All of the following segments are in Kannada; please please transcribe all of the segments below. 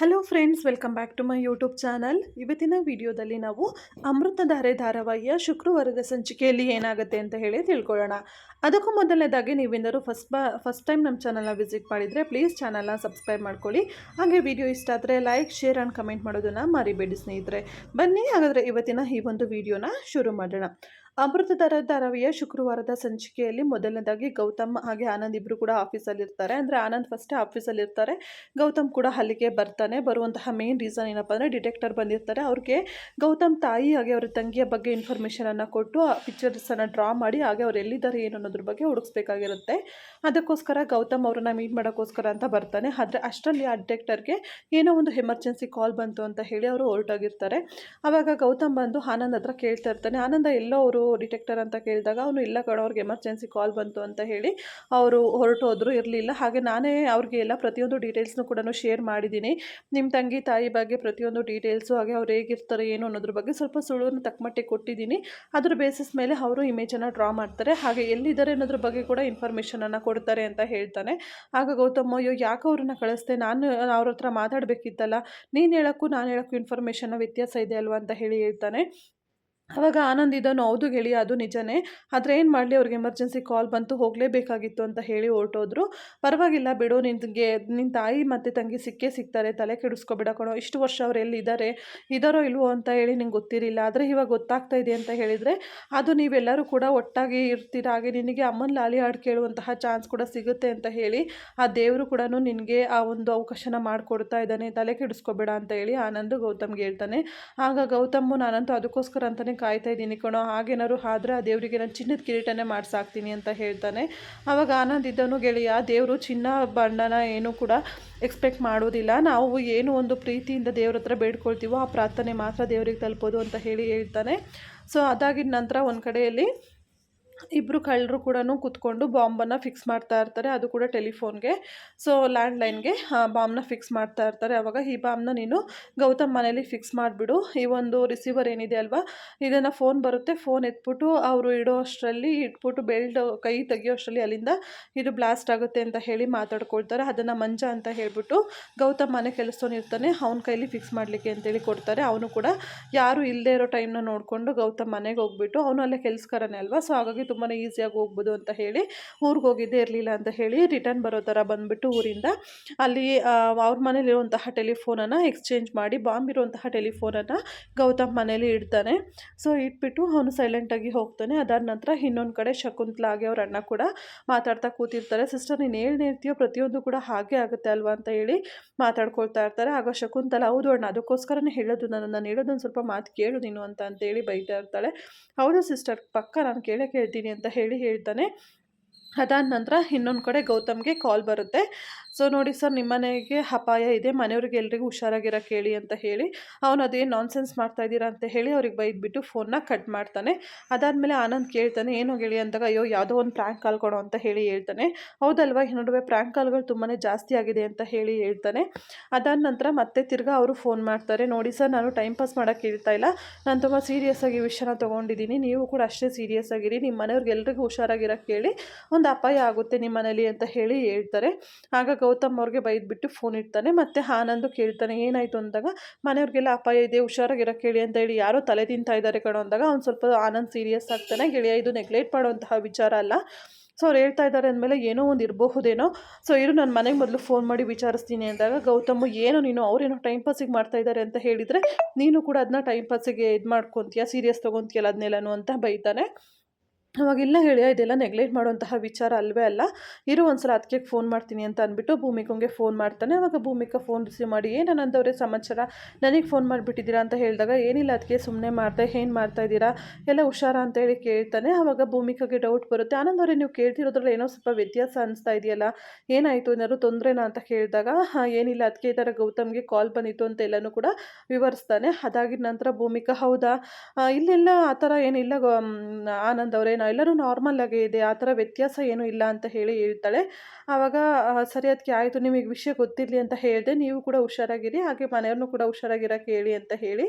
Hello friends welcome back to my YouTube channel ಇವತ್ತಿನ ವಿಡಿಯೋದಲ್ಲಿ ನಾವು ಅಮೃತಧಾರೆ ಧಾರಾವಾಹಿಯ ಶುಕ್ರವಾರದ ಸಂಚಿಕೆಯಲ್ಲಿ ಏನಾಗುತ್ತೆ ಅಂತ ಹೇಳಿ ತಿಳ್ಕೊಳ್ಳೋಣ. ಅದಕ್ಕೂ ಮೊದಲನೇದಾಗಿ ನೀವೇನಾದರೂ ಫಸ್ಟ್ ಬಾ ಫಸ್ಟ್ ಟೈಮ್ ನಮ್ಮ ಚಾನಲ್ನ ವಿಸಿಟ್ ಮಾಡಿದರೆ ಪ್ಲೀಸ್ ಚಾನಲ್ನ ಸಬ್ಸ್ಕ್ರೈಬ್ ಮಾಡ್ಕೊಳ್ಳಿ. ಹಾಗೆ ವಿಡಿಯೋ ಇಷ್ಟ ಆದರೆ ಲೈಕ್ ಶೇರ್ ಆ್ಯಂಡ್ ಕಮೆಂಟ್ ಮಾಡೋದನ್ನು ಮರಿಬೇಡಿ ಸ್ನೇಹಿತರೆ. ಬನ್ನಿ ಹಾಗಾದರೆ ಇವತ್ತಿನ ಈ ಒಂದು ವಿಡಿಯೋನ ಶುರು ಮಾಡೋಣ. ಅಮೃತಧಾರ ಧಾರಾವಿಯ ಶುಕ್ರವಾರದ ಸಂಚಿಕೆಯಲ್ಲಿ ಮೊದಲನೇದಾಗಿ ಗೌತಮ್ ಹಾಗೆ ಆನಂದ್ ಇಬ್ಬರು ಕೂಡ ಆಫೀಸಲ್ಲಿ ಇರ್ತಾರೆ ಅಂದರೆ ಆನಂದ್ ಫಸ್ಟೇ ಆಫೀಸಲ್ಲಿ ಇರ್ತಾರೆ ಗೌತಮ್ ಕೂಡ ಅಲ್ಲಿಗೆ ಬರ್ತಾನೆ. ಬರುವಂತಹ ಮೇನ್ ರೀಸನ್ ಏನಪ್ಪ ಅಂದರೆ ಡಿಟೆಕ್ಟರ್ ಬಂದಿರ್ತಾರೆ. ಅವ್ರಿಗೆ ಗೌತಮ್ ತಾಯಿ ಹಾಗೆ ಅವರ ತಂಗಿಯ ಬಗ್ಗೆ ಇನ್ಫಾರ್ಮೇಷನನ್ನು ಕೊಟ್ಟು, ಆ ಪಿಕ್ಚರ್ಸನ್ನು ಡ್ರಾ ಮಾಡಿ, ಹಾಗೆ ಅವ್ರು ಎಲ್ಲಿದ್ದಾರೆ, ಏನು ಅನ್ನೋದ್ರ ಬಗ್ಗೆ ಹುಡುಕ್ಸ್ಬೇಕಾಗಿರುತ್ತೆ. ಅದಕ್ಕೋಸ್ಕರ ಗೌತಮ್ ಅವ್ರನ್ನ ಮೀಟ್ ಮಾಡೋಕ್ಕೋಸ್ಕರ ಅಂತ ಬರ್ತಾನೆ. ಆದರೆ ಅಷ್ಟರಲ್ಲಿ ಆ ಡಿಟೆಕ್ಟರ್ಗೆ ಏನೋ ಒಂದು ಎಮರ್ಜೆನ್ಸಿ ಕಾಲ್ ಬಂತು ಅಂತ ಹೇಳಿ ಅವರು ಹೊರಟೋಗಿರ್ತಾರೆ. ಆವಾಗ ಗೌತಮ್ ಬಂದು ಆನಂದ್ ಹತ್ರ ಕೇಳ್ತಾ ಇರ್ತಾನೆ. ಆನಂದ ಎಲ್ಲೋ ಅವರು ಡಿಟೆಕ್ಟರ್ ಅಂತ ಕೇಳಿದಾಗ ಅವನು, ಇಲ್ಲ ಕಣೋ, ಅವ್ರಿಗೆ ಎಮರ್ಜೆನ್ಸಿ ಕಾಲ್ ಬಂತು ಅಂತ ಹೇಳಿ ಅವರು ಹೊರಟೋದ್ರು, ಇರಲಿಲ್ಲ. ಹಾಗೆ ನಾನೇ ಅವ್ರಿಗೆ ಎಲ್ಲ ಪ್ರತಿಯೊಂದು ಡೀಟೇಲ್ಸ್ನು ಕೂಡ ಶೇರ್ ಮಾಡಿದ್ದೀನಿ. ನಿಮ್ಮ ತಂಗಿ, ತಾಯಿ ಬಗ್ಗೆ ಪ್ರತಿಯೊಂದು ಡೀಟೇಲ್ಸು ಹಾಗೆ ಅವ್ರು ಹೇಗಿರ್ತಾರೆ, ಏನು ಅನ್ನೋದ್ರ ಬಗ್ಗೆ ಸ್ವಲ್ಪ ಸುಳುವನ್ನು ತಕ್ಕಮಟ್ಟಿಗೆ ಕೊಟ್ಟಿದ್ದೀನಿ. ಅದ್ರ ಬೇಸಿಸ್ ಮೇಲೆ ಅವರು ಇಮೇಜನ್ನು ಡ್ರಾ ಮಾಡ್ತಾರೆ. ಹಾಗೆ ಎಲ್ಲಿದ್ದಾರೆ ಅನ್ನೋದ್ರ ಬಗ್ಗೆ ಕೂಡ ಇನ್ಫಾರ್ಮೇಷನನ್ನು ಕೊಡ್ತಾರೆ ಅಂತ ಹೇಳ್ತಾನೆ. ಆಗ ಗೌತಮ್, ಅಯ್ಯೋ, ಯಾಕೆ ಅವ್ರನ್ನ ಕಳಿಸ್ದೆ? ನಾನು ಅವ್ರ ಹತ್ರ ಮಾತಾಡಬೇಕಿತ್ತಲ್ಲ. ನೀನು ಹೇಳೋಕ್ಕೂ, ನಾನು ಹೇಳೋಕ್ಕೂ ಇನ್ಫಾರ್ಮೇಷನ್ನ ವ್ಯತ್ಯಾಸ ಇದೆ ಅಲ್ವಾ? ಅಂತ ಹೇಳಿ ಹೇಳ್ತಾನೆ. ಅವಾಗ ಆನಂದ್ ಇದನ್ನು, ಹೌದು ಗೆಳೆಯ, ಅದು ನಿಜನೇ. ಆದರೆ ಏನು ಮಾಡಲಿ, ಅವ್ರಿಗೆ ಎಮರ್ಜೆನ್ಸಿ ಕಾಲ್ ಬಂತು, ಹೋಗಲೇಬೇಕಾಗಿತ್ತು ಅಂತ ಹೇಳಿ ಹೊರಟೋದ್ರು. ಪರವಾಗಿಲ್ಲ ಬಿಡು, ನಿನಗೆ ನಿನ್ನ ತಾಯಿ ಮತ್ತು ತಂಗಿ ಸಿಕ್ಕೇ ಸಿಗ್ತಾರೆ, ತಲೆ ಕೆಡಿಸ್ಕೊಬೇಡ ಕಣೋ. ಇಷ್ಟು ವರ್ಷ ಅವ್ರು ಎಲ್ಲಿದ್ದಾರೆ ಇದ್ದಾರೋ ಇಲ್ವೋ ಅಂತ ಹೇಳಿ ನಿಂಗೆ ಗೊತ್ತಿರಲಿಲ್ಲ. ಆದರೆ ಇವಾಗ ಗೊತ್ತಾಗ್ತಾ ಇದೆ ಅಂತ ಹೇಳಿದರೆ, ಅದು ನೀವೆಲ್ಲರೂ ಕೂಡ ಒಟ್ಟಾಗಿ ಇರ್ತೀರ? ಹಾಗೆ ನಿನಗೆ ಅಮ್ಮನ ಲಾಲಿ ಹಾಡು ಕೇಳುವಂತಹ ಚಾನ್ಸ್ ಕೂಡ ಸಿಗುತ್ತೆ ಅಂತ ಹೇಳಿ, ಆ ದೇವರು ಕೂಡ ನಿನಗೆ ಆ ಒಂದು ಅವಕಾಶನ ಮಾಡಿಕೊಡ್ತಾ ಇದ್ದಾನೆ. ತಲೆ ಕೆಡಿಸ್ಕೊಬೇಡ ಅಂತ ಹೇಳಿ ಆನಂದ್ ಗೌತಮ್ಗೆ ಹೇಳ್ತಾನೆ. ಆಗ ಗೌತಮ್ ನಾನಂತೂ ಅದಕ್ಕೋಸ್ಕರ ಅಂತಲೇ ಕಾಯ್ತಾ ಇದ್ದೀನಿ ಕಣೋ, ಹಾಗೇನಾದ್ರು ಆದರೆ ಆ ದೇವರಿಗೆ ನಾನು ಚಿನ್ನದ ಕಿರೀಟನೇ ಮಾಡಿಸಾಕ್ತೀನಿ ಅಂತ ಹೇಳ್ತಾನೆ. ಆವಾಗ ಆನಂದ್ ಇದ್ದನು ಗೆಳೆಯ, ದೇವರು ಚಿನ್ನ ಬಣ್ಣನ ಏನು ಕೂಡ ಎಕ್ಸ್ಪೆಕ್ಟ್ ಮಾಡೋದಿಲ್ಲ. ನಾವು ಏನು ಒಂದು ಪ್ರೀತಿಯಿಂದ ದೇವ್ರ ಹತ್ರ ಬೇಡ್ಕೊಳ್ತೀವೋ ಆ ಪ್ರಾರ್ಥನೆ ಮಾತ್ರ ದೇವರಿಗೆ ತಲುಪೋದು ಅಂತ ಹೇಳಿ ಹೇಳ್ತಾನೆ. ಸೊ ಅದಾಗಿದ ನಂತರ ಒಂದು ಕಡೆಯಲ್ಲಿ ಇಬ್ಬರು ಕಳ್ಳರು ಕೂಡ ಕೂತ್ಕೊಂಡು ಬಾಂಬನ್ನು ಫಿಕ್ಸ್ ಮಾಡ್ತಾ ಇರ್ತಾರೆ. ಅದು ಕೂಡ ಟೆಲಿಫೋನ್ಗೆ. ಸೊ ಲ್ಯಾಂಡ್ಲೈನ್ಗೆ ಬಾಂಬ್ನ ಫಿಕ್ಸ್ ಮಾಡ್ತಾ ಇರ್ತಾರೆ. ಅವಾಗ ಈ ಬಾಂಬ್ನ ನೀನು ಗೌತಮ್ ಮನೇಲಿ ಫಿಕ್ಸ್ ಮಾಡಿಬಿಡು. ಈ ಒಂದು ರಿಸೀವರ್ ಏನಿದೆ ಅಲ್ವಾ? ಇದನ್ನು ಫೋನ್ ಬರುತ್ತೆ. ಫೋನ್ ಎತ್ಬಿಟ್ಟು ಅವರು ಇಡೋ ಅಷ್ಟರಲ್ಲಿ, ಇಟ್ಬಿಟ್ಟು ಬೆಲ್ಟ್ ಕೈ ತೆಗಿಯೋ ಅಷ್ಟರಲ್ಲಿ ಅಲ್ಲಿಂದ ಇದು ಬ್ಲಾಸ್ಟ್ ಆಗುತ್ತೆ ಅಂತ ಹೇಳಿ ಮಾತಾಡ್ಕೊಳ್ತಾರೆ. ಅದನ್ನು ಮಂಜ ಅಂತ ಹೇಳಿಬಿಟ್ಟು ಗೌತಮ್ ಮನೆ ಇರ್ತಾನೆ. ಅವನ ಕೈಲಿ ಫಿಕ್ಸ್ ಮಾಡಲಿಕ್ಕೆ ಅಂತೇಳಿ ಕೊಡ್ತಾರೆ. ಅವನು ಕೂಡ ಯಾರು ಇಲ್ಲದೆ ಇರೋ ಟೈಮ್ನ ನೋಡಿಕೊಂಡು ಗೌತಮ್ ಮನೆಗೆ ಹೋಗ್ಬಿಟ್ಟು ಅವನು ಅಲ್ಲೇ ಕೆಲಸಕರನೇ ಅಲ್ವಾ? ಸೊ ಹಾಗಾಗಿ ತುಂಬಾ ಈಸಿಯಾಗಿ ಹೋಗ್ಬೋದು ಅಂತ ಹೇಳಿ ಊರಿಗೆ ಹೋಗಿದ್ದೇ ಇರಲಿಲ್ಲ ಅಂತ ಹೇಳಿ ರಿಟರ್ನ್ ಬರೋ ಥರ ಬಂದುಬಿಟ್ಟು ಊರಿಂದ. ಅಲ್ಲಿ ಅವ್ರ ಮನೇಲಿರುವಂತಹ ಟೆಲಿಫೋನನ್ನು ಎಕ್ಸ್ಚೇಂಜ್ ಮಾಡಿ ಬಾಂಬ್ ಇರುವಂತಹ ಟೆಲಿಫೋನನ್ನು ಗೌತಮ್ ಮನೇಲಿ ಇಡ್ತಾನೆ. ಸೊ ಇಟ್ಬಿಟ್ಟು ಅವನು ಸೈಲೆಂಟಾಗಿ ಹೋಗ್ತಾನೆ. ಅದಾದ ನಂತರ ಇನ್ನೊಂದು ಕಡೆ ಶಕುಂತ್ಲಾಗೆ ಅವ್ರ ಅಣ್ಣ ಕೂಡ ಮಾತಾಡ್ತಾ ಕೂತಿರ್ತಾರೆ. ಸಿಸ್ಟರ್ ನೀನು ಏನು ಹೇಳ್ತೀಯೋ ಪ್ರತಿಯೊಂದು ಕೂಡ ಹಾಗೆ ಆಗುತ್ತೆ ಅಲ್ವಾ? ಅಂತ ಹೇಳಿ ಮಾತಾಡ್ಕೊಳ್ತಾ ಇರ್ತಾರೆ. ಆಗ ಶಕುಂತಲ, ಹೌದು ಅಣ್ಣ, ಅದಕ್ಕೋಸ್ಕರನೇ ಹೇಳೋದು. ನಾನು ನಾನು ಹೇಳೋದೊಂದು ಸ್ವಲ್ಪ ಮಾತು ಕೇಳು ನೀನು ಅಂತ ಅಂತೇಳಿ ಬೈತಾ ಇರ್ತಾಳೆ. ಹೌದು ಸಿಸ್ಟರ್ ಪಕ್ಕ ನಾನು ಕೇಳೇ ಅಂತ ಹೇಳಿ ಹೇಳ್ತಾನೆ. ಅದಾದ ನಂತರ ಇನ್ನೊಂದು ಕಡೆ ಗೌತಮ್ಗೆ ಕಾಲ್ ಬರುತ್ತೆ. ಸೊ ನೋಡಿ ಸರ್, ನಿಮ್ಮ ಮನೆಗೆ ಅಪಾಯ ಇದೆ. ಮನೆಯವ್ರಿಗೆ ಎಲ್ರಿಗೂ ಹುಷಾರಾಗಿರೋ ಕೇಳಿ ಅಂತ ಹೇಳಿ. ಅವನು ಅದೇನು ನಾನ್ಸೆನ್ಸ್ ಮಾಡ್ತಾ ಇದ್ದೀರಾ ಅಂತ ಹೇಳಿ ಅವ್ರಿಗೆ ಬೈದ್ಬಿಟ್ಟು ಫೋನ್ನ ಕಟ್ ಮಾಡ್ತಾನೆ. ಅದಾದಮೇಲೆ ಆನಂದ್ ಕೇಳ್ತಾನೆ, ಏನು ಹೇಳಿ ಅಂದಾಗ, ಅಯ್ಯೋ, ಯಾವುದೋ ಒಂದು ಪ್ರ್ಯಾಂಕ್ ಕಾಲ್ ಕೊಡೋ ಅಂತ ಹೇಳಿ ಹೇಳ್ತಾನೆ. ಹೌದಲ್ವಾ, ಈ ನಡುವೆ ಪ್ರ್ಯಾಂಕ್ ಕಾಲ್ಗಳು ತುಂಬಾ ಜಾಸ್ತಿ ಆಗಿದೆ ಅಂತ ಹೇಳಿ ಹೇಳ್ತಾನೆ. ಅದಾದ ನಂತರ ಮತ್ತೆ ತಿರ್ಗಾ ಅವರು ಫೋನ್ ಮಾಡ್ತಾರೆ. ನೋಡಿ ಸರ್, ನಾನು ಟೈಮ್ ಪಾಸ್ ಮಾಡೋಕ್ಕೆ ಹೇಳ್ತಾ ಇಲ್ಲ. ನಾನು ತುಂಬ ಸೀರಿಯಸ್ ಆಗಿ ವಿಷಯನ ತೊಗೊಂಡಿದ್ದೀನಿ. ನೀವು ಕೂಡ ಅಷ್ಟೇ ಸೀರಿಯಸ್ ಆಗಿರಿ. ನಿಮ್ಮ ಮನೆಯವ್ರಿಗೆ ಎಲ್ರಿಗೂ ಹುಷಾರಾಗಿರೋಕ್ಕೆ ಹೇಳಿ ಒಂದು ಅಪಾಯ ಆಗುತ್ತೆ ನಿಮ್ಮ ಮನೇಲಿ ಅಂತ ಹೇಳಿ ಹೇಳ್ತಾರೆ. ಆಗ ಗೌತಮ್ ಅವ್ರಿಗೆ ಬೈದ್ಬಿಟ್ಟು ಫೋನ್ ಇಡ್ತಾನೆ ಮತ್ತು ಆನಂದು ಕೇಳ್ತಾನೆ, ಏನಾಯಿತು ಅಂದಾಗ ಮನೆಯವ್ರಿಗೆಲ್ಲ ಅಪಾಯ ಇದೆ ಹುಷಾರಾಗಿರೋಕ್ಕೆ ಹೇಳಿ ಅಂತ ಹೇಳಿ, ಯಾರೋ ತಲೆ ತಿಂತಾ ಇದ್ದಾರೆ ಕಣೋ ಅಂದಾಗ ಅವ್ನು ಸ್ವಲ್ಪ ಆನಂದ್ ಸೀರಿಯಸ್ ಆಗ್ತಾನೆ, ಗೆಳೆಯ, ಇದು ನೆಗ್ಲೆಕ್ಟ್ ಮಾಡುವಂತಹ ವಿಚಾರ ಅಲ್ಲ. ಸೊ, ಅವ್ರು ಹೇಳ್ತಾ ಇದ್ದಾರೆ ಅಂದಮೇಲೆ ಏನೋ ಒಂದು ಇರಬಹುದೇನೋ. ಸೊ, ಇರು, ನಾನು ಮನೆಗೆ ಮೊದಲು ಫೋನ್ ಮಾಡಿ ವಿಚಾರಿಸ್ತೀನಿ ಅಂದಾಗ, ಗೌತಮ್, ಏನೋ ನೀನು, ಅವ್ರೇನೋ ಟೈಮ್ ಪಾಸಿಗೆ ಮಾಡ್ತಾ ಇದ್ದಾರೆ ಅಂತ ಹೇಳಿದರೆ, ನೀನು ಕೂಡ ಅದನ್ನ ಟೈಮ್ ಪಾಸಿಗೆ ಇದು ಮಾಡ್ಕೊತೀಯ ಸೀರಿಯಸ್ ತೊಗೊತೀಯಲ್ಲ ಅದನ್ನೆಲ್ಲನೂ ಅಂತ ಬೈತಾನೆ. ಅವಾಗೆಲ್ಲ ಹೇಳಿ, ಇದೆಲ್ಲ ನೆಗ್ಲೆಕ್ಟ್ ಮಾಡುವಂತಹ ವಿಚಾರ ಅಲ್ವೇ ಅಲ್ಲ. ಇರು ಒಂದ್ಸಲ ಅದಕ್ಕೆ ಫೋನ್ ಮಾಡ್ತೀನಿ ಅಂತ ಅಂದ್ಬಿಟ್ಟು ಭೂಮಿಕಂಗೆ ಫೋನ್ ಮಾಡ್ತಾನೆ. ಅವಾಗ ಭೂಮಿಕಾ ಫೋನ್ ರಿಸೀವ್ ಮಾಡಿ ಏನು ನಂದವರೇ ಸಮಾಚಾರ? ನನಗೆ ಫೋನ್ ಮಾಡಿಬಿಟ್ಟಿದ್ದೀರಾ? ಅಂತ ಹೇಳಿದಾಗ, ಏನಿಲ್ಲ ಅದಕ್ಕೆ ಸುಮ್ಮನೆ ಮಾಡ್ತಾ ಏನು ಮಾಡ್ತಾ ಇದ್ದೀರಾ? ಎಲ್ಲ ಹುಷಾರ ಅಂತ ಹೇಳಿ ಕೇಳ್ತಾನೆ. ಆವಾಗ ಭೂಮಿಕಾಗೆ ಡೌಟ್ ಬರುತ್ತೆ. ಆನಂದವರೇ ನೀವು ಕೇಳ್ತಿರೋದ್ರಲ್ಲಿ ಏನೋ ಸ್ವಲ್ಪ ವ್ಯತ್ಯಾಸ ಅನಿಸ್ತಾ ಇದೆಯಲ್ಲ? ಏನಾಯಿತು? ಏನಾದ್ರು ತೊಂದರೆನಾ? ಅಂತ ಕೇಳಿದಾಗ ಏನಿಲ್ಲ. ಅದಕ್ಕೆ ಈ ಥರ ಗೌತಮ್ಗೆ ಕಾಲ್ ಬಂದಿತ್ತು ಅಂತ ಎಲ್ಲನೂ ಕೂಡ ವಿವರಿಸ್ತಾನೆ. ಅದಾಗಿದ ನಂತರ ಭೂಮಿಕಾ, ಹೌದಾ? ಇಲ್ಲೆಲ್ಲ ಆ ಥರ ಏನಿಲ್ಲ ಆನಂದ್ ಅವರೇ. ಎಲ್ಲರೂ ನಾರ್ಮಲ್ ಆಗೇ ಇದೆ, ಆ ಥರ ವ್ಯತ್ಯಾಸ ಏನೂ ಇಲ್ಲ ಅಂತ ಹೇಳಿ ಹೇಳ್ತಾಳೆ. ಆವಾಗ ಸರಿ ಅದಕ್ಕೆ ಆಯಿತು, ನಿಮಗೆ ವಿಷಯ ಗೊತ್ತಿರಲಿ ಅಂತ ಹೇಳಿದೆ, ನೀವು ಕೂಡ ಹುಷಾರಾಗಿರಿ, ಹಾಗೆ ಮನೆಯವ್ರನ್ನೂ ಕೂಡ ಹುಷಾರಾಗಿರೋಕ್ಕೆ ಹೇಳಿ ಅಂತ ಹೇಳಿ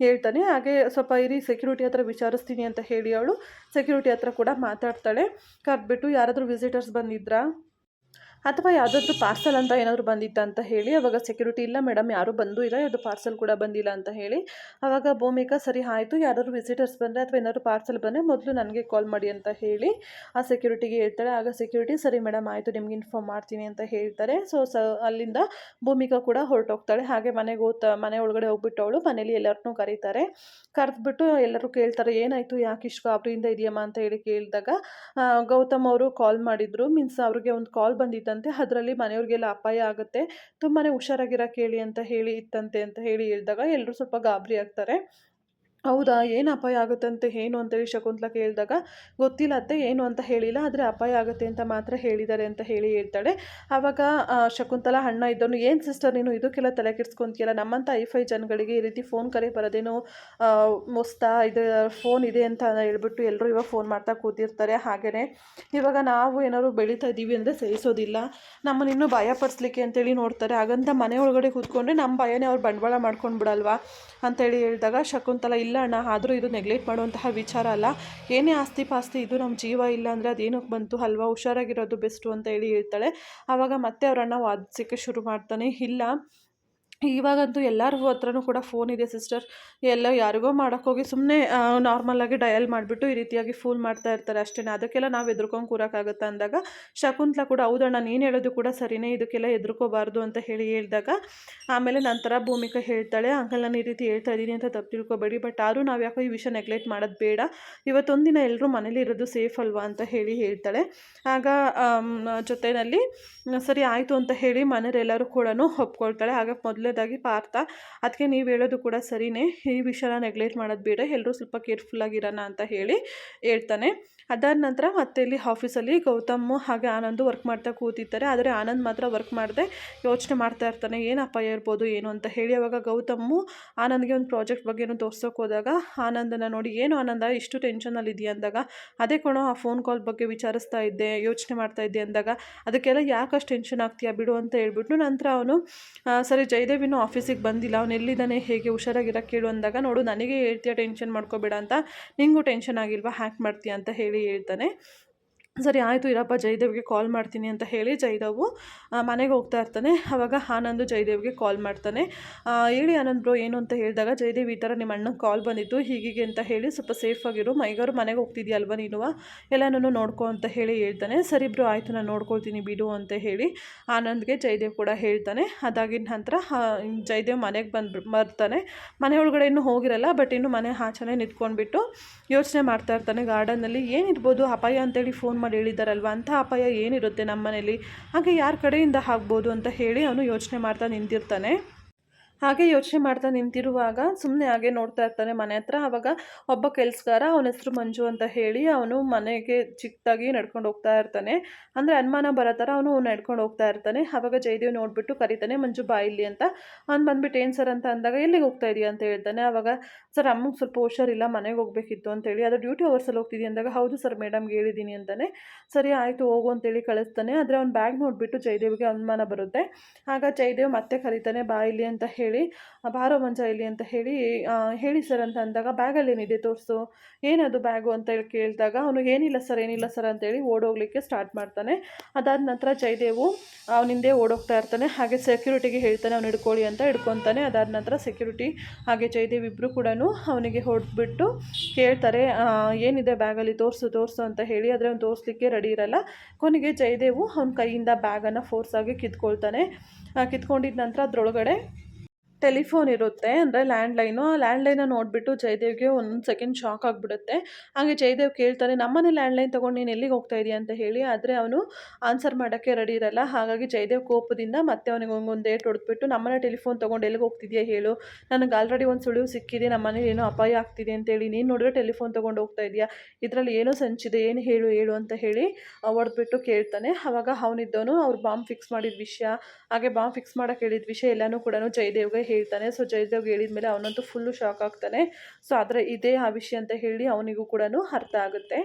ಹೇಳ್ತಾನೆ. ಹಾಗೆ ಸ್ವಲ್ಪ ಇರಿ ಸೆಕ್ಯೂರಿಟಿ ಹತ್ರ ವಿಚಾರಿಸ್ತೀನಿ ಅಂತ ಹೇಳಿ ಅವಳು. ಸೆಕ್ಯೂರಿಟಿ ಹತ್ರ ಕೂಡ ಮಾತಾಡ್ತಾಳೆ. ಕರೆದ್ಬಿಟ್ಟು ಯಾರಾದರೂ ವಿಸಿಟರ್ಸ್ ಬಂದಿದ್ರಾ? ಅಥವಾ ಯಾವುದಾದ್ರೂ ಪಾರ್ಸಲ್ ಅಂತ ಏನಾದರೂ ಬಂದಿತ್ತು ಅಂತ ಹೇಳಿ, ಅವಾಗ ಸೆಕ್ಯೂರಿಟಿ ಇಲ್ಲ ಮೇಡಮ್ ಯಾರೂ ಬಂದು ಇಲ್ಲ, ಯಾವುದು ಪಾರ್ಸಲ್ ಕೂಡ ಬಂದಿಲ್ಲ ಅಂತ ಹೇಳಿ ಆವಾಗ ಭೂಮಿಕಾ ಸರಿ ಆಯಿತು, ಯಾರಾದರೂ ವಿಸಿಟರ್ಸ್ ಬಂದರೆ ಅಥವಾ ಏನಾದರೂ ಪಾರ್ಸಲ್ ಬಂದರೆ ಮೊದಲು ನನಗೆ ಕಾಲ್ ಮಾಡಿ ಅಂತ ಹೇಳಿ, ಆ ಸೆಕ್ಯೂರಿಟಿಗೆ ಹೇಳ್ತಾಳೆ. ಆಗ ಸೆಕ್ಯೂರಿಟಿ ಸರಿ ಮೇಡಮ್ ಆಯಿತು, ನಿಮ್ಗೆ ಇನ್ಫಾರ್ಮ್ ಮಾಡ್ತೀನಿ ಅಂತ ಹೇಳ್ತಾರೆ. ಸೊ ಸ, ಅಲ್ಲಿಂದ ಭೂಮಿಕಾ ಕೂಡ ಹೊರಟೋಗ್ತಾಳೆ. ಹಾಗೆ ಮನೆಗೆ ಹೋಗ್ತಾ, ಮನೆ ಒಳಗಡೆ ಹೋಗ್ಬಿಟ್ಟು ಅವಳು ಮನೇಲಿ ಎಲ್ಲರನ್ನೂ ಕರೀತಾರೆ. ಕರೆದ್ಬಿಟ್ಟು ಎಲ್ಲರೂ ಕೇಳ್ತಾರೆ, ಏನಾಯಿತು? ಯಾಕೆ ಇಷ್ಟು ಗಾಬರಿಯಿಂದ ಇದೆಯಮ್ಮ? ಅಂತ ಹೇಳಿ ಕೇಳಿದಾಗ ಗೌತಮ್ ಅವರು ಕಾಲ್ ಮಾಡಿದ್ರು. ಮೀನ್ಸ್ ಅವ್ರಿಗೆ ಒಂದು ಕಾಲ್ ಬಂದಿತ್ತಂತೆ ಅದರಲ್ಲಿ ಮನೆಯವ್ರಿಗೆಲ್ಲ ಅಪಾಯ ಆಗುತ್ತೆ. ತುಂಬಾ ಹುಷಾರಾಗಿರೋ ಕೇಳಿ ಅಂತ ಹೇಳಿ ಇತ್ತಂತೆ ಅಂತ ಹೇಳಿ ಹೇಳಿದಾಗ ಎಲ್ಲರೂ ಸ್ವಲ್ಪ ಗಾಬರಿ ಆಗ್ತಾರೆ. ಹೌದಾ? ಏನು ಅಪಾಯ ಆಗುತ್ತಂತೆ? ಏನು ಅಂತೇಳಿ ಶಕುಂತಲಾ ಕೇಳಿದಾಗ, ಗೊತ್ತಿಲ್ಲ ಅತ್ತೆ, ಏನು ಅಂತ ಹೇಳಿಲ್ಲ, ಆದರೆ ಅಪಾಯ ಆಗುತ್ತೆ ಅಂತ ಮಾತ್ರ ಹೇಳಿದ್ದಾರೆ ಅಂತ ಹೇಳಿ ಹೇಳ್ತಾಳೆ. ಆವಾಗ ಶಕುಂತಲ ಅಣ್ಣ ಇದ್ದವನು, ಏನು ಸಿಸ್ಟರ್ ನೀನು? ಇದಕ್ಕೆಲ್ಲ ತಲೆ ಕೆಡಿಸ್ಕೊಂತೀಯಲ್ಲ? ನಮ್ಮಂಥ ಐ ಫೈ ಜನಗಳಿಗೆ ಈ ರೀತಿ ಫೋನ್ ಕರೆ ಬರೋದೇನು ಮೊಸ್ತಾ ಇದು ಫೋನ್ ಇದೆ ಅಂತ ಹೇಳ್ಬಿಟ್ಟು ಎಲ್ಲರೂ ಇವಾಗ ಫೋನ್ ಮಾಡ್ತಾ ಕೂತಿರ್ತಾರೆ. ಹಾಗೆಯೇ ಇವಾಗ ನಾವು ಏನಾದ್ರು ಬೆಳೀತಾ ಇದ್ದೀವಿ ಅಂದರೆ ಸಹಿಸೋದಿಲ್ಲ. ನಮ್ಮನ್ನು ಇನ್ನೂ ಭಯ ಪಡಿಸ್ಲಿಕ್ಕೆ ಅಂತೇಳಿ ನೋಡ್ತಾರೆ. ಹಾಗಂತ ಮನೆ ಒಳಗಡೆ ಕೂತ್ಕೊಂಡ್ರೆ ನಮ್ಮ ಭಯನೇ ಅವ್ರು ಬಂಡವಾಳ ಮಾಡ್ಕೊಂಡು ಬಿಡಲ್ವಾ ಅಂತೇಳಿ ಹೇಳಿದಾಗ, ಶಕುಂತಲ, ಇಲ್ಲ ಅಣ್ಣ, ಆದರೂ ಇದು ನೆಗ್ಲೆಕ್ಟ್ ಮಾಡುವಂತಹ ವಿಚಾರ ಅಲ್ಲ. ಏನೇ ಆಸ್ತಿ ಪಾಸ್ತಿ ಇದು ನಮ್ಮ ಜೀವ ಇಲ್ಲ ಅಂದರೆ ಅದೇನಕ್ಕೆ ಬಂತು? ಅಲ್ವಾ? ಹುಷಾರಾಗಿರೋದು ಬೆಸ್ಟು ಅಂತ ಹೇಳಿ ಹೇಳ್ತಾಳೆ. ಆವಾಗ ಮತ್ತೆ ಅವರನ್ನ ವಾದಿಸೋಕ್ಕೆ ಶುರು ಮಾಡ್ತಾನೆ. ಇಲ್ಲ ಇವಾಗಂತೂ ಎಲ್ಲರ ಹತ್ರನೂ ಕೂಡ ಫೋನ್ ಇದೆ ಸಿಸ್ಟರ್ ಎಲ್ಲ ಯಾರಿಗೋ ಮಾಡೋಕ್ಕೋಗಿ ಸುಮ್ಮನೆ ನಾರ್ಮಲಾಗಿ ಡಯಲ್ ಮಾಡಿಬಿಟ್ಟು ಈ ರೀತಿಯಾಗಿ ಫೂಲ್ ಮಾಡ್ತಾ ಇರ್ತಾರೆ ಅಷ್ಟೇ ಅದಕ್ಕೆಲ್ಲ ನಾವು ಎದ್ರುಕೊಂಡು ಕೂರೋಕ್ಕಾಗುತ್ತೆ ಅಂದಾಗ, ಶಕುಂತಲ ಕೂಡ, ಹೌದಣ್ಣ, ನೀನು ಹೇಳೋದು ಕೂಡ ಸರಿನೇ, ಇದಕ್ಕೆಲ್ಲ ಎದುರ್ಕೋಬಾರ್ದು ಅಂತ ಹೇಳಿ ಹೇಳಿದಾಗ, ಆಮೇಲೆ ನಂತರ ಭೂಮಿಕಾ ಹೇಳ್ತಾಳೆ, ಅಂಕಲ್, ನಾನು ಈ ರೀತಿ ಹೇಳ್ತಾ ಇದ್ದೀನಿ ಅಂತ ತಪ್ಪು ತಿಳ್ಕೊಬೇಡಿ ಬಟ್ ಆದರೂ ನಾವು ಯಾಕೋ ಈ ವಿಷಯ ನೆಗ್ಲೆಕ್ಟ್ ಮಾಡೋದು ಬೇಡ. ಇವತ್ತೊಂದಿನ ಎಲ್ಲರೂ ಮನೇಲಿ ಇರೋದು ಸೇಫ್ ಅಲ್ವಾ? ಅಂತ ಹೇಳಿ ಹೇಳ್ತಾಳೆ. ಆಗ ಜೊತೆಯಲ್ಲಿ, ಸರಿ, ಆಯಿತು ಅಂತ ಹೇಳಿ ಮನೆಯವರೆಲ್ಲರೂ ಕೂಡ ಒಪ್ಕೊಳ್ತಾಳೆ. ಆಗ ಮೊದಲನೇದಾಗಿ ಪಾರ್ಥ ಅದಕ್ಕೆ ನೀವು ಹೇಳೋದು ಕೂಡ ಸರಿನೇ. ಈ ವಿಷಯನ ನೆಗ್ಲೆಕ್ಟ್ ಮಾಡೋದು ಬೇಡ. ಎಲ್ಲರೂ ಸ್ವಲ್ಪ ಕೇರ್ಫುಲ್ಲಾಗಿರೋಣ ಅಂತ ಹೇಳಿ ಹೇಳ್ತಾನೆ. ಅದಾದ ನಂತರ ಮತ್ತೆ ಇಲ್ಲಿ ಆಫೀಸಲ್ಲಿ ಗೌತಮ್ ಹಾಗೆ ಆನಂದು ವರ್ಕ್ ಮಾಡ್ತಾ ಕೂತಿರ್ತಾರೆ. ಆದರೆ ಆನಂದ್ ಮಾತ್ರ ವರ್ಕ್ ಮಾಡದೆ ಯೋಚನೆ ಮಾಡ್ತಾ ಇರ್ತಾನೆ, ಏನಪ್ಪ ಇರ್ಬೋದು ಏನು ಅಂತ ಹೇಳಿ. ಅವಾಗ ಗೌತಮ್ಮು ಆನಂದ್ಗೆ ಒಂದು ಪ್ರಾಜೆಕ್ಟ್ ಬಗ್ಗೆ ಏನೋ ತೋರ್ಸೋಕೆ ಹೋದಾಗ, ಆನಂದನ ನೋಡಿ, ಏನು ಆನಂದ, ಇಷ್ಟು ಟೆನ್ಷನಲ್ಲಿ ಇದೆಯಾ? ಅಂದಾಗ, ಅದೇ ಕೊಣ, ಆ ಫೋನ್ ಕಾಲ್ ಬಗ್ಗೆ ವಿಚಾರಿಸ್ತಾ ಇದ್ದೆ, ಯೋಚನೆ ಮಾಡ್ತಾ ಇದ್ದೆ ಅಂದಾಗ, ಅದಕ್ಕೆಲ್ಲ ಯಾಕಷ್ಟು ಟೆನ್ಷನ್ ಆಗ್ತೀಯಾ ಬಿಡು ಅಂತ ಹೇಳ್ಬಿಟ್ಟು ನಂತರ ಅವನು ಸರಿ, ಜಯದೇವಿನೂ ಆಫೀಸಿಗೆ ಬಂದಿಲ್ಲ, ಅವನು ಎಲ್ಲಿದ್ದಾನೆ, ಹೇಗೆ, ಹುಷಾರಾಗಿರೋ ಕೇಳು ಅಂದಾಗ, ನೋಡು, ನನಗೆ ಹೇಳ್ತೀಯ ಟೆನ್ಷನ್ ಮಾಡ್ಕೋಬೇಡ ಅಂತ, ನಿಂಗೂ ಟೆನ್ಷನ್ ಆಗಿಲ್ವಾ ಹ್ಯಾಕ್ ಮಾಡ್ತೀಯ ಅಂತ ಹೇಳಿ. ಹೇಳ್ತಾನೆ. ಸರಿ, ಆಯಿತು ಇರಪ್ಪ, ಜಯದೇವ್ಗೆ ಕಾಲ್ ಮಾಡ್ತೀನಿ ಅಂತ ಹೇಳಿ ಜಯದೇವು ಮನೆಗೆ ಹೋಗ್ತಾ ಇರ್ತಾನೆ. ಆವಾಗ ಆನಂದು ಜಯದೇವ್ಗೆ ಕಾಲ್ ಮಾಡ್ತಾನೆ. ಹೇಳಿ ಆನಂದ್ ಬ್ರೋ ಏನು ಅಂತ ಹೇಳಿದಾಗ, ಜಯದೇವ್ ಈ ಥರ ನಿಮ್ಮ ಅಣ್ಣಂಗೆ ಕಾಲ್ ಬಂದಿತ್ತು ಹೀಗೀಗೆ ಅಂತ ಹೇಳಿ ಸ್ವಲ್ಪ ಸೇಫಾಗಿರು ಮೈಗಾರು ಮನೆಗೆ ಹೋಗ್ತಿದ್ಯಲ್ವ ನೀನು? ಎಲ್ಲನೂ ನೋಡ್ಕೊ ಅಂತ ಹೇಳಿ ಹೇಳ್ತಾನೆ. ಸರಿ ಬ್ರೋ ಆಯಿತು, ನಾನು ನೋಡ್ಕೊಳ್ತೀನಿ ಬಿಡು ಅಂತ ಹೇಳಿ ಆನಂದ್ಗೆ ಜಯದೇವ್ ಕೂಡ ಹೇಳ್ತಾನೆ. ಅದಾಗಿನ ನಂತರ ಜಯದೇವ್ ಮನೆಗೆ ಬಂದು, ಬರ್ತಾನೆ. ಮನೆ ಒಳಗಡೆ ಇನ್ನೂ ಹೋಗಿರಲ್ಲ ಬಟ್ ಇನ್ನು ಮನೆ ಆಚೆನೇ ನಿಂತ್ಕೊಂಡ್ಬಿಟ್ಟು ಯೋಚನೆ ಮಾಡ್ತಾ ಇರ್ತಾನೆ. ಗಾರ್ಡನ್ನಲ್ಲಿ ಏನಿರ್ಬೋದು, ಅಪಾಯ ಅಂತೇಳಿ ಫೋನ್ ಮಾಡಿ ಹೇಳಿದ್ದಾರಲ್ವ ಅಂಥ ಅಪಾಯ ಏನಿರುತ್ತೆ ನಮ್ಮ ಮನೇಲಿ ಹಾಗೆ ಯಾರ ಕಡೆಯಿಂದ ಆಗ್ಬೋದು ಅಂತ ಹೇಳಿ ಅವನು ಯೋಚನೆ ಮಾಡ್ತಾ ನಿಂತಿರ್ತಾನೆ. ಹಾಗೆ ಯೋಚನೆ ಮಾಡ್ತಾ ನಿಂತಿರುವಾಗ ಸುಮ್ಮನೆ ಹಾಗೆ ನೋಡ್ತಾ ಇರ್ತಾನೆ ಮನೆ ಹತ್ರ. ಆವಾಗ ಒಬ್ಬ ಕೆಲಸಗಾರ ಅವನ ಹೆಸರು ಮಂಜು ಅಂತ ಹೇಳಿ ಅವನು ಮನೆಗೆ ಚಿಕ್ಕದಾಗಿ ನಡ್ಕೊಂಡು ಹೋಗ್ತಾ ಇರ್ತಾನೆ. ಅಂದರೆ ಅನುಮಾನ ಬರೋ ಥರ ಅವನು ನಡ್ಕೊಂಡು ಹೋಗ್ತಾ ಇರ್ತಾನೆ. ಆವಾಗ ಜಯದೇವ್ ನೋಡಿಬಿಟ್ಟು ಕರಿತಾನೆ, ಮಂಜು ಬಾ ಇಲ್ಲಿ ಅಂತ. ಅವ್ನು ಬಂದ್ಬಿಟ್ಟು, ಏನು ಸರ್? ಅಂತ ಅಂದಾಗ, ಎಲ್ಲಿಗೆ ಹೋಗ್ತಾ ಇದೀಯ? ಅಂತ ಹೇಳ್ತಾನೆ. ಆವಾಗ ಸರ್ ಅಮ್ಮಗೆ ಸ್ವಲ್ಪ ಹುಷಾರಿಲ್ಲ ಮನೆಗೆ ಹೋಗಬೇಕಿತ್ತು ಅಂತೇಳಿ ಅದು ಡ್ಯೂಟಿ ಅವರ್ಸಲ್ಲಿ ಹೋಗ್ತಿದ್ದೀನಿ ಅಂದಾಗ, ಹೌದು ಸರ್ ಮೇಡಮ್ಗೆ ಹೇಳಿದ್ದೀನಿ ಅಂತಾನೆ. ಸರಿ, ಆಯಿತು, ಹೋಗು ಅಂತೇಳಿ ಕಳಿಸ್ತಾನೆ. ಆದರೆ ಅವ್ನು ಬ್ಯಾಗ್ ನೋಡಿಬಿಟ್ಟು ಜಯದೇವ್ಗೆ ಅನುಮಾನ ಬರುತ್ತೆ. ಆಗ ಜಯದೇವ್ ಮತ್ತೆ ಕರೀತಾನೆ, ಬಾ ಇಲ್ಲಿ ಅಂತ ಹೇಳಿ "ಆ, ಬಾರೋ ಮಂಜ ಇಲ್ಲಿ ಅಂತ ಹೇಳಿ ಹೇಳಿ ಸರ್ ಅಂತ ಅಂದಾಗ ಬ್ಯಾಗಲ್ಲಿ ಏನಿದೆ ತೋರಿಸು? ಏನದು ಬ್ಯಾಗು ಅಂತ ಹೇಳಿ ಕೇಳಿದಾಗ ಅವನು ಏನಿಲ್ಲ ಸರ್ ಏನಿಲ್ಲ ಸರ್ ಅಂತೇಳಿ ಓಡೋಗ್ಲಿಕ್ಕೆ ಸ್ಟಾರ್ಟ್ ಮಾಡ್ತಾನೆ. ಅದಾದ ನಂತರ ಜಯದೇವು ಅವನಿಂದೆ ಓಡೋಗ್ತಾ ಇರ್ತಾನೆ. ಹಾಗೆ ಸೆಕ್ಯೂರಿಟಿಗೆ ಹೇಳ್ತಾನೆ ಅವ್ನು ಹಿಡ್ಕೊಳ್ಳಿ ಅಂತ ಹಿಡ್ಕೊತಾನೆ. ಅದಾದ ನಂತರ ಸೆಕ್ಯೂರಿಟಿ ಹಾಗೆ ಜಯದೇವ್ ಇಬ್ಬರು ಕೂಡ ಅವನಿಗೆ ಹೊಡೆದ್ಬಿಟ್ಟು ಕೇಳ್ತಾರೆ "ಆ, ಏನಿದೆ ಬ್ಯಾಗಲ್ಲಿ? ತೋರಿಸು ತೋರಿಸು ಅಂತ ಹೇಳಿ. ಆದರೆ ಅವ್ನು ತೋರಿಸ್ಲಿಕ್ಕೆ ರೆಡಿ ಇರಲ್ಲ. ಕೊನೆಗೆ ಜಯದೇವು ಅವನ ಕೈಯಿಂದ ಬ್ಯಾಗನ್ನು ಫೋರ್ಸಾಗಿ ಕಿತ್ಕೊಳ್ತಾನೆ. ಕಿತ್ಕೊಂಡಿದ್ದ ನಂತರ ಅದರೊಳಗಡೆ ಟೆಲಿಫೋನ್ ಇರುತ್ತೆ ಅಂದರೆ ಲ್ಯಾಂಡ್ಲೈನು. ಆ ಲ್ಯಾಂಡ್ಲೈನ ನೋಡಿಬಿಟ್ಟು ಜಯದೇವ್ಗೆ ಒಂದು ಸೆಕೆಂಡ್ ಶಾಕ್ ಆಗಿಬಿಡುತ್ತೆ. ಹಾಗೆ ಜಯದೇವ್ ಕೇಳ್ತಾನೆ, ನಮ್ಮನೆ ಲ್ಯಾಂಡ್ಲೈನ್ ತೊಗೊಂಡು ನೀನು ಎಲ್ಲಿಗೆ ಹೋಗ್ತಾ ಇದೀಯ? ಅಂತ ಹೇಳಿ, ಆದರೆ ಅವನು ಆನ್ಸರ್ ಮಾಡೋಕ್ಕೆ ರೆಡಿ ಇರಲ್ಲ. ಹಾಗಾಗಿ ಜಯದೇವ್ ಕೋಪದಿಂದ ಮತ್ತೆ ಅವನಿಗೆ ಒಂದೊಂದು ಏಟ್ ಹೊಡೆದ್ಬಿಟ್ಟು, ನಮ್ಮನೆ ಟೆಲಿಫೋನ್ ತೊಗೊಂಡು ಎಲ್ಲಿಗೆ ಹೋಗ್ತಿದ್ಯಾ ಹೇಳು. ನನಗೆ ಆಲ್ರೆಡಿ ಒಂದು ಸುಳಿವು ಸಿಕ್ಕಿದೆ ನಮ್ಮ ಮನೇಲಿ ಏನೋ ಅಪಾಯ ಆಗ್ತಿದೆ ಅಂತೇಳಿ ನೀನು ನೋಡಿದ್ರೆ ಟೆಲಿಫೋನ್ ತೊಗೊಂಡು ಹೋಗ್ತಾ ಇದೆಯಾ? ಇದರಲ್ಲಿ ಏನೋ ಸಂಚಿದೆ ಏನು ಹೇಳು ಹೇಳು ಅಂತ ಹೇಳಿ ಹೊಡೆದ್ಬಿಟ್ಟು ಕೇಳ್ತಾನೆ. ಆವಾಗ ಅವನಿದ್ದವನು ಅವ್ರು ಬಾಂಬ್ ಫಿಕ್ಸ್ ಮಾಡಿದ ವಿಷಯ. ಹಾಗೆ ಬಾಂಬ್ ಫಿಕ್ಸ್ ಮಾಡೋಕ್ಕೆ ಹೇಳಿದ ವಿಷಯ ಎಲ್ಲನೂ ಕೂಡ ಜಯದೇವ್ಗೆ ಹೇಳ್ತಾನೆ. ಸೊ ಜಯದೇವ್ಗೆ ಹೇಳಿದ್ಮೇಲೆ ಅವನಂತೂ ಫುಲ್ಲು ಶಾಕ್ ಆಗ್ತಾನೆ. ಸೊ ಆದರೆ ಇದೇ ಆ ವಿಷಯ ಅಂತ ಹೇಳಿ ಅವನಿಗೂ ಕೂಡ ಅರ್ಥ ಆಗುತ್ತೆ.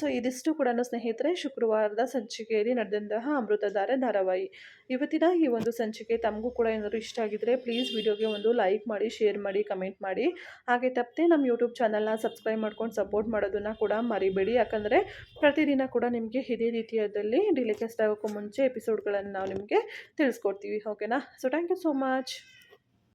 ಸೊ ಇದಿಷ್ಟು ಕೂಡ ಸ್ನೇಹಿತರೆ, ಶುಕ್ರವಾರದ ಸಂಚಿಕೆಯಲ್ಲಿ ನಡೆದಂತಹ ಅಮೃತಧಾರೆ ಧಾರಾವಾಹಿ. ಇವತ್ತಿನ ಈ ಒಂದು ಸಂಚಿಕೆ ತಮಗೂ ಕೂಡ ಏನಾದರೂ ಇಷ್ಟ ಆಗಿದ್ರೆ ಪ್ಲೀಸ್ ವಿಡಿಯೋಗೆ ಒಂದು ಲೈಕ್ ಮಾಡಿ ಶೇರ್ ಮಾಡಿ ಕಮೆಂಟ್ ಮಾಡಿ. ಹಾಗೆ ತಪ್ಪದೆ ನಮ್ಮ ಯೂಟ್ಯೂಬ್ ಚಾನಲ್ನ ಸಬ್ಸ್ಕ್ರೈಬ್ ಮಾಡ್ಕೊಂಡು ಸಪೋರ್ಟ್ ಮಾಡೋದನ್ನು ಕೂಡ ಮರಿಬೇಡಿ. ಯಾಕಂದರೆ ಪ್ರತಿದಿನ ಕೂಡ ನಿಮಗೆ ಇದೇ ರೀತಿಯಾದಲ್ಲಿ ಡಿಲಿಕಾಸ್ಟ್ ಆಗೋಕ್ಕೂ ಮುಂಚೆ ಎಪಿಸೋಡ್ಗಳನ್ನು ನಾವು ನಿಮಗೆ ತಿಳಿಸ್ಕೊಡ್ತೀವಿ. ಓಕೆನಾ so thank you so much